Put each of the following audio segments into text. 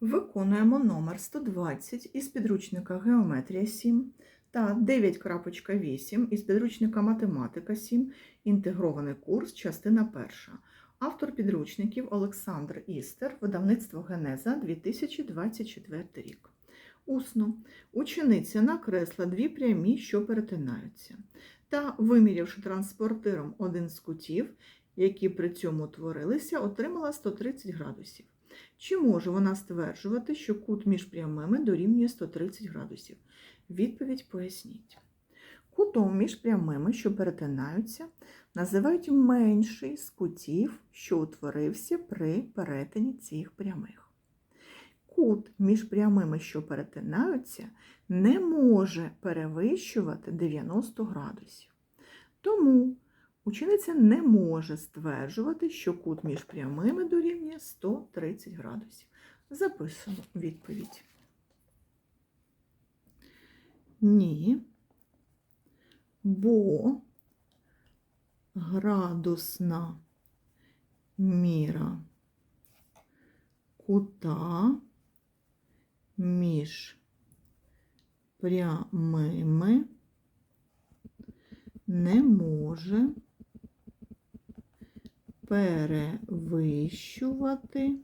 Виконуємо номер 120 із підручника Геометрія 7 та 9.8 із підручника Математика 7, інтегрований курс, частина 1. Автор підручників Олександр Істер, видавництво Генеза 2024 рік. Усно. Учениця накресла дві прямі, що перетинаються, та, вимірявши транспортиром один з кутів, які при цьому утворилися, отримала 130 градусів. Чи може вона стверджувати, що кут між прямими дорівнює 130 градусів? Відповідь поясніть. Кутом між прямими, що перетинаються, називають менший з кутів, що утворився при перетині цих прямих. Кут між прямими, що перетинаються, не може перевищувати 90 градусів. Тому Учениця не може стверджувати, що кут між прямими дорівнює 130 градусів. Записуємо відповідь. Ні, бо градусна міра кута між прямими не може перевищувати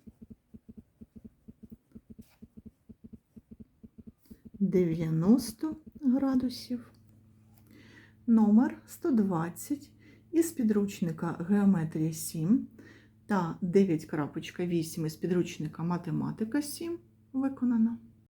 90 градусів. Номер 120 із підручника Геометрія 7 та 9.8 із підручника Математика 7 виконано.